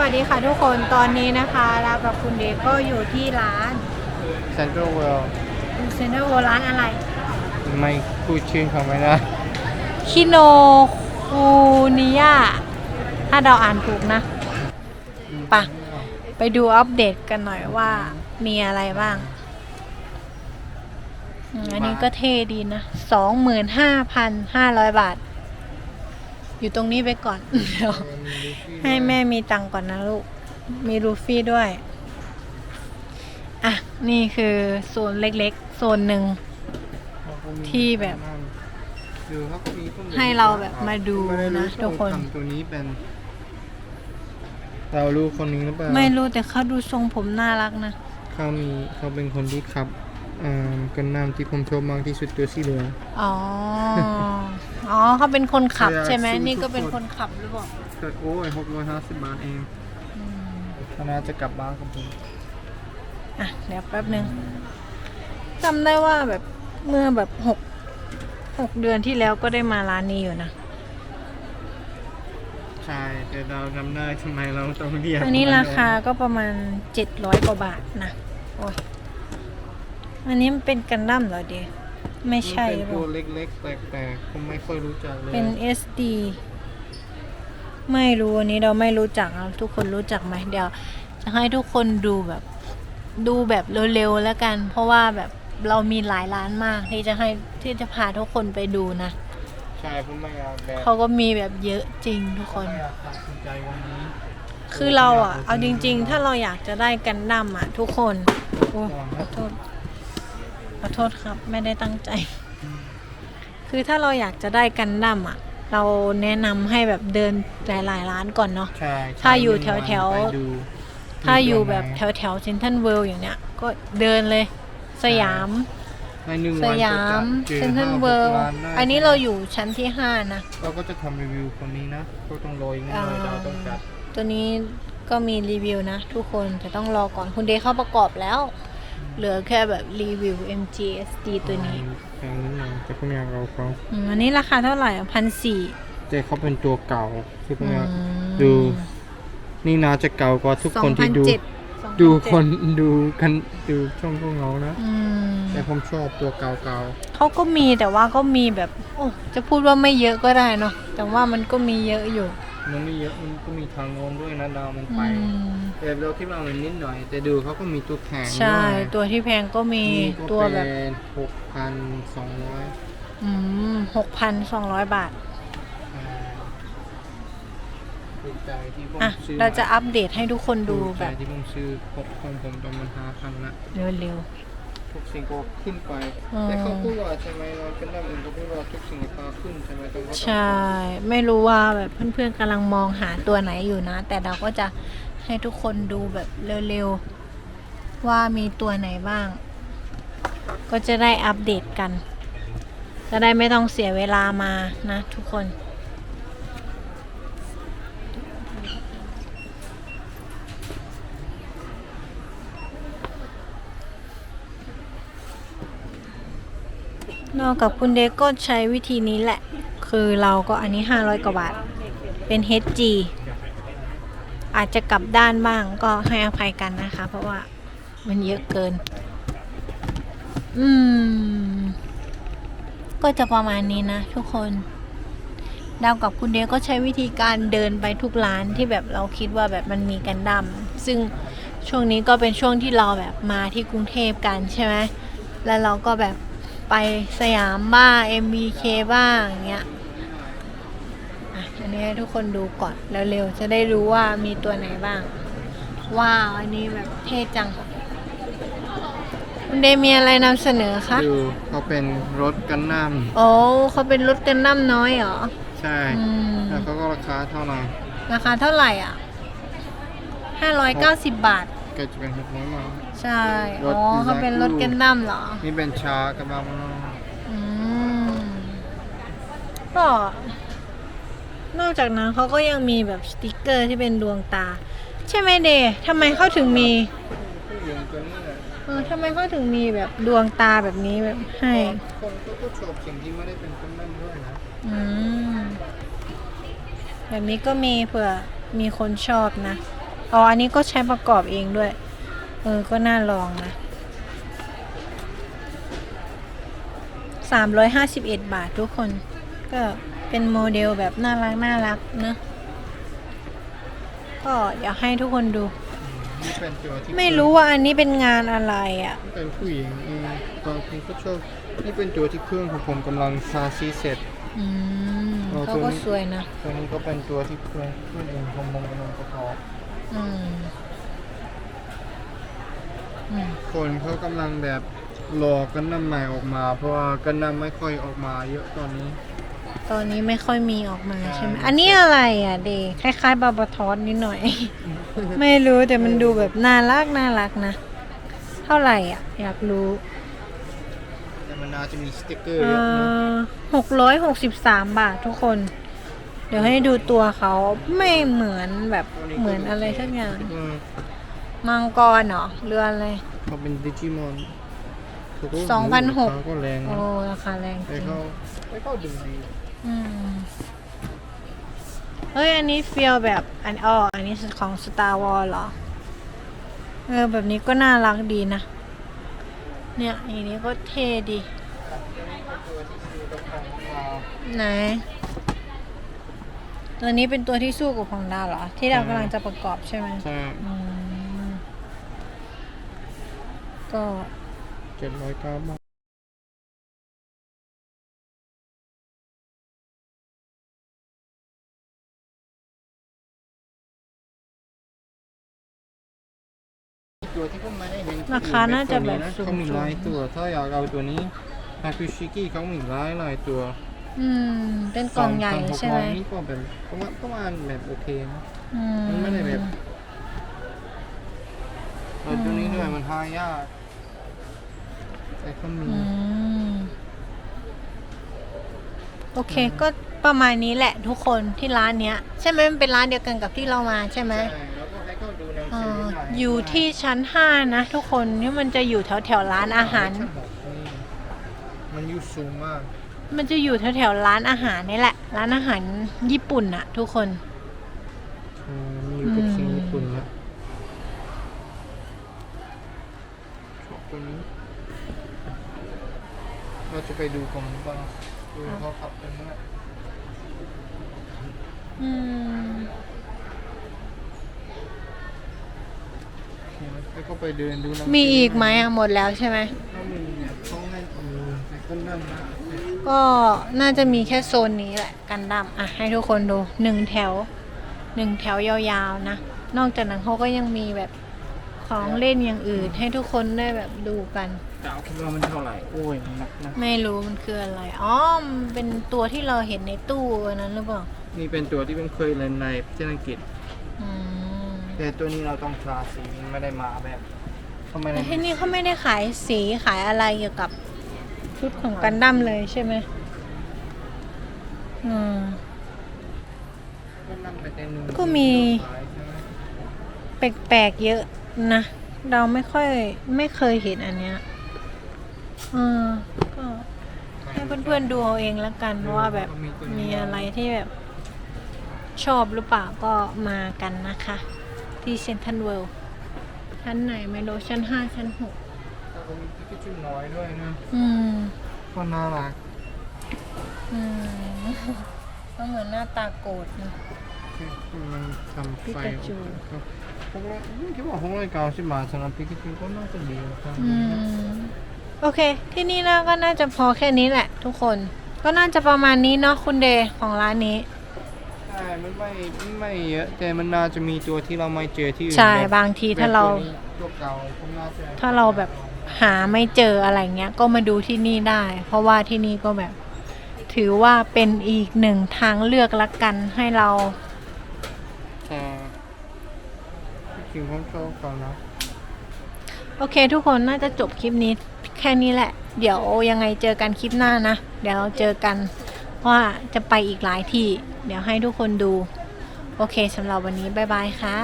วัสดีค่ะทุกคนตอนนี้นะคะเรากับคุณเดก็อยู่ที่ร้าน Central World เซนเตอร์โวร้านอะไร ไม่พูดชื่อเขาไม่ได้คิโนคูนิยาถ้าเราอ่านถูกนะปะไปดูอัปเดตกันหน่อยว่ามีอะไรบ้างอืมอันนี้ก็เท่ดีนะสองหมื่นห้าพันห้าร้อยบาท อยู่ตรงนี้ไปก่อนเดี๋ยวให้แม่มีตังค์ก่อนนะลูก มีลูฟี่ด้วย อะ นี่คือโซนเล็กๆ โซนหนึ่ง ที่แบบดูเขาก็มีข้อมูลให้เราแบบมาดูไม่ได้รู้นะทุกคนว่าทำตัวนี้เป็นเรารู้คนนี้หรือเปล่า ไม่รู้แต่เขาดูทรงผมน่ารักนะ เขามีเขาเป็นคนที่ขับอ่ากันน้ำที่ผมชอบมากที่สุดตัวสีเหลืองอ๋อ อ๋อเขาเป็นคนขับเวลาใช่ไหมสู้นี่ก็ทุกเป็นคนคนขับหรือเปล่าเกิดโอ้ยหกร้อยห้าสิบบาทเองอืมเขาน่าจะกลับบ้านกับผมอะเดี๋ยวแป๊บหนึ่งจำได้ว่าแบบเมื่อแบบหกหกเดือนที่แล้วก็ได้มาร้านนี้อยู่นะใช่แต่เราจำได้ทำไมเราต้องเรียกอันนี้มัราคาก็ประมาณเจ็ดร้อยกว่าบาทนะโอ้ยอันนี้มันเป็นกันดั้มเหรอเดีย ไม่ใช่มันหเป็รืนอเปตัวล่าเล็กๆแปลกๆผมไม่ค่อยรู้จักเลยเป็น SD ไม่รู้อันนี้เราไม่รู้จักนะทุกคนรู้จักไหมเดี๋ยวจะให้ทุกคนดูแบบดูแบบเร็วๆแล้วกัน เพราะว่าแบบเรามีหลายร้านมากที่จะให้ที่จะพาทุกคนไปดูนะใช่ผมไม่อยากแบบเขาก็มีแบบเยอะจริงทุกคน ไม่อยากตัดสินใจวันนี้คือเราอะ เอาจริง ๆ ถ้าเราอยากจะได้กันดั้มอะ ทุกคนโอ้ขอโทษ ขอโทษครับ ไม่ได้ตั้งใจ คือถ้าเราอยากจะได้กันดั้มอะ เราแนะนำให้แบบเดินหลายๆร้านก่อนเนาะ ใช่ถ้าอยู่แถวๆ ไปดูถ้าอยู่แบบมีแถตัววแถวเซนทันเวิลด์อย่างเนี้ย ก็เดินเลย สยามไหนในหนึ่งสวันยามก็จะเซนทันห้าหกเวิลด์ร้านได้อันนี้เราอยู่ชั้นที่ห้านะ เราก็จะทำรีวิวคนนี้นะก็ต้องรออีกนิดหน่อยอ่า เราต้องจัดตัวนี้ก็มีรีวิวนะทุกคนแต่ต้องรอก่อนคุณเดย์เข้าประกอบแล้ว เหลือแค่แบบรีวิว MGSD ตัวนี้แพงนิดหน่อยแต่ผมอยากเอาเขาอืมอันนี้ราคาเท่าไหร่พันสี่แต่เขาเป็นตัวเก่าที่ผมอยากอืมดู นี่น่าจะเก่ากว่าทุกสอคนงพัที่นดูเจ็ดดูคนดูกันดูช่องพวกเรานะอืมแต่ผมชอบตัวเก่าเขาก็มีแต่ว่าก็มีแบบ โอ้จะพูดว่าไม่เยอะก็ได้เนาะแต่ว่ามันก็มีเยอะอยู่ๆ มันไม่เยอะมันก็มีทางโน้นด้วยนะดาวมันอืไปมแต่เราคิดว่ามันนิดหน่อย แต่ดูเขาก็มีตัวแข็งใช่ ด้วยตัวที่แพงก็มีนี่ก็ตัวแบบ เป็นหกพันสองร้อยอืมหกพันสองร้อยบาทถูกใจที่ผมอะ ซื้อเราจะมอัปเดตให้ทุกคนดูถูกแบใจบที่ผมซื้อของของผมตอนมันห้าพันละเร็ว ทุกสิ่งก็ขึ้นไปอืมแต่เขาพูดว่าใช่ไหมเราเป็นด้านอื่นเขาพูดว่าทุกสิ่งราคาขึ้นใช่ไหมแต่ว่าๆใช่ ไม่รู้ว่าแบบเพื่อนๆกำลังมองหาตัวไหนอยู่นะ แต่เราก็จะให้ทุกคนดูแบบเร็วๆ ว่ามีตัวไหนบ้าง ก็จะได้อัปเดตกัน จะได้ไม่ต้องเสียเวลามานะทุกคน นอกกับคุณเด็กก็ใช้วิธีนี้แหละ คือเราก็อันนี้ 500 กว่าบาท เป็น HG อาจจะกลับด้านบ้างก็ให้อภัยกันนะคะ เพราะว่ามันเยอะเกิน อืม ก็จะประมาณนี้นะทุกคนดาวกับคุณเดก็ใช้วิธีการเดินไปทุกร้านที่แบบเราคิดว่าแบบมันมีกันดั้มซึ่งช่วงนี้ก็เป็นช่วงที่เราแบบมาที่กรุงเทพกันใช่ไหมแล้วเราก็แบบ ไปสยามบ้าง MBK บ้างอย่างเงี้ยอะอันนี้ให้ทุกคนดูก่อนเร็วๆจะได้รู้ว่ามีตัวไหนบ้าง ว้าว อันนี้แบบเท่จังคุณเดมีอะไรนำเสนอคะดูเขาเป็นรถกันน้โอ้เขาเป็นรถกันน้ำน้อยเหรอำใช่อืมแล้วเขาก็ราคาเท่าไหร่ ราคาเท่าไหร่อะห้าร้อยเก้าสิบบาท ก็จะเป็นหกร้อยมา ใช่รอ๋ถอเขาเป็นรถกันน้ำเหรอ นี่เป็นชากับบ้ามันอืม ก็ นอกจากนั้นเขาก็ยังมีแบบสติกเกอร์ที่เป็นดวงตา ใช่ไหมเดย์ทำไมเขาถึงมีผู้หญิงตัวนี้แหละเออทำไมเขาถึงมีแบบดวงตาแบบนี้แบบให้ คนเขาก็ชอบสิ่งที่ไม่ได้เป็นกันน้ำด้วยนะอืม แบบนี้ก็มีเผื่อมีคนชอบนะ อ๋อ อันนี้ก็ใช้ประกอบเองด้วย เออ ก็น่าลองนะสามร้อยห้าสิบเอ็ดบาททุกคน ก็เป็นโมเดลแบบน่ารักน่ารักเนอะก็อยากให้ทุกคนดู นี่เป็นตัวที่ไม่รู้ว่าอันนี้เป็นงานอะไรอะ่ะ เป็นผู้หญิงอืมบางคนก็ชอบนี่เป็นตัวที่เพื่อนของผมกำลังซาซีเสร็จ อืมอ๋อเขาตัวก็นี้สวยนะ ตัวนี้ก็เป็นตัวที่เพื่อนเพื่อนเองของผมกำลังประกอบ อืมอืม คนเขากำลังแบบรอกันน้ำใหม่ออกมา เพราะว่ากันน้ำไม่ค่อยออกมาเยอะตอนนี้ ตอนนี้ไม่ค่อยมีออกมาใช่ใช่ไหมอันนี้อะไรอะเดคล้ายๆบาบาทอสนิดหน่อย ไม่รู้แต่มันดูแบบน่ารักน่ารักนะ เท่าไหร่อะ อยากรู้แต่มันน่าจะมีสติ๊กเกอร์เยอะนะหกร้อยหกสิบสามบาททุกคน เดี๋ยวให้ดูตัวเขาไม่เหมือนแบบเหมือนอะไรสักอย่างอื มมังกรเหรอเรืออะไร เขาเป็นดิจิมอนเขาก็สองพันหก ราคาก็แรงโอ้นะราคาแรงจแต่ริงเขาแต่เขาดึงดีอืมเฮ้ย อันนี้เฟีลแบบอันอ๋ออันนี้ของ Star Wars เหรอ เออ แบบนี้ก็น่ารักดีนะ เนี่ยอันนี้ก็เท่ดีตัวที่ซื้อกับของเราไหน ตัวนี้เป็นตัวที่สู้กับของดาวเหรอ ที่เรากำลังจะประกอบใช่ไหมใช่อืม ก็เจ็ดร้อยเก้าบาทตัวที่ผมไม่ได้เห็นราคาน่าจะแบบนะสูงเขามีๆหลายตัวถ้าอยากเอาตัวนี้ฮาคุชิกิเขามีหลายหลายตัว อืม เป็นกล่องใหญ่สาใช่ไหมพันกร้อยนี่ก็แบบประมาณประมาณแบบโอเคนะอืมันไม่ได้แบบเอาตัวนี้ด้วยมันหายาก แต่เขามี อืมโอเค ก็ประมาณนี้แหละทุกคนที่ร้านเนี้ย ใช่ไหมมันเป็นร้านเดียวกันกับที่เรามาใช่ไหม ใช่แล้วก็ให้เขาดูหนังเอ่สืออหน่อยู่ที่ชั้นห้านะ ทุกคนนี่มันจะอยู่แถวแถวๆร้านอาหารชั้นหกนี่มันอยู่สูงมาก มันจะอยู่แถวแถวๆร้านอาหารนี่แหละ ร้านอาหารญี่ปุ่นอะทุกคนเออมีอยู่กับอืมสิ่งญี่ปุ่นแล้วชอบตัวนี้ เราจะ ไปดูกันบ้างดูเขาขับกันเมื่ออืมโอเคแล้วก็ไปเดินดูหนังสืมีอีกไหมอะหมดแล้วใช่ไหมถ้ามีเนี่ยเขาให้มีแต่ก็นั่นนะก็น่าจะมีแค่โซนนี้แหละกันดั้มอะให้ทุกคนดูหนึ่งแถวหนึ่งแถวยาวๆนะ นอกจากนั้นเขาก็ยังมีแบบของเล่นอย่างอื่น ให้ทุกคนได้แบบดูกัน ดาวคิดว่ามันเท่าไหร่โอ้ยหนักนะไม่รู้มันคืออะไรอ๋อมันเป็นตัวที่เราเห็นในตู้อันนั้นหรือเปล่านี่เป็นตัวที่เป็นเคยเล่นในประเทศอังกฤษ อืมแต่ตัวนี้เราต้องทาสีมันไม่ได้มาแบบเขาไม่ได้แต่ที่นี่เขาไม่ได้ขายสีขายอะไรเกี่ยวกับชุดของกันดั้มเลยใช่ไหมอืมก็นั่งไปเต็มหนึ่งก็มีขายใช่ไหมแปลกๆเยอะนะ เราไม่ค่อยไม่เคยเห็นอันเนี้ยเออก็ให้เพื่อนๆดูเอาเองแล้วกันว่าแบบมีอะไรที่แบบชอบหรือเปล่าก็มากันนะคะ ที่เซนทันเวิลด์ชั้นไหนไม่รู้ชั้นห้าชั้นหกแต่ก็มีพิกาจูน้อยด้วยนะอืม ก็น่ารักอืมก็เหมือนหน้าตาโกรธนะ คือมันทำไฟปิกาจู ครับพวกเราคิดว่าหกร้อยเก้าสิบบาทสำหรับพิกาจูก็น่าจะดีนะครับอืม โอเค ที่นี่นะก็น่าจะพอแค่นี้แหละ ทุกคน ก็น่าจะประมาณนี้เนาะคุณเดย์ของร้านนี้ ใช่มันไม่ไม่เยอะ แต่มันน่าจะมีตัวที่เราไม่เจอที่อื่นใช่แบบบางทีถ้าเรา แบบตัวนี้ตัวเก่าผมน่าจะถ้าเราแบบ หาไม่เจออะไรเงี้ย ก็มาดูที่นี่ได้ เพราะว่าที่นี่ก็แบบ ถือว่าเป็นอีกหนึ่งทางเลือกละกันให้เราแต่จริงๆผมชอบเขานะ โอเค ทุกคนน่าจะจบคลิปนี้ แค่นี้แหละ เดี๋ยวยังไงเจอกันคลิปหน้านะ เดี๋ยวเจอกันว่าจะไปอีกหลายที่ เดี๋ยวให้ทุกคนดู โอเคสำหรับวันนี้ บ๊ายบายค่ะ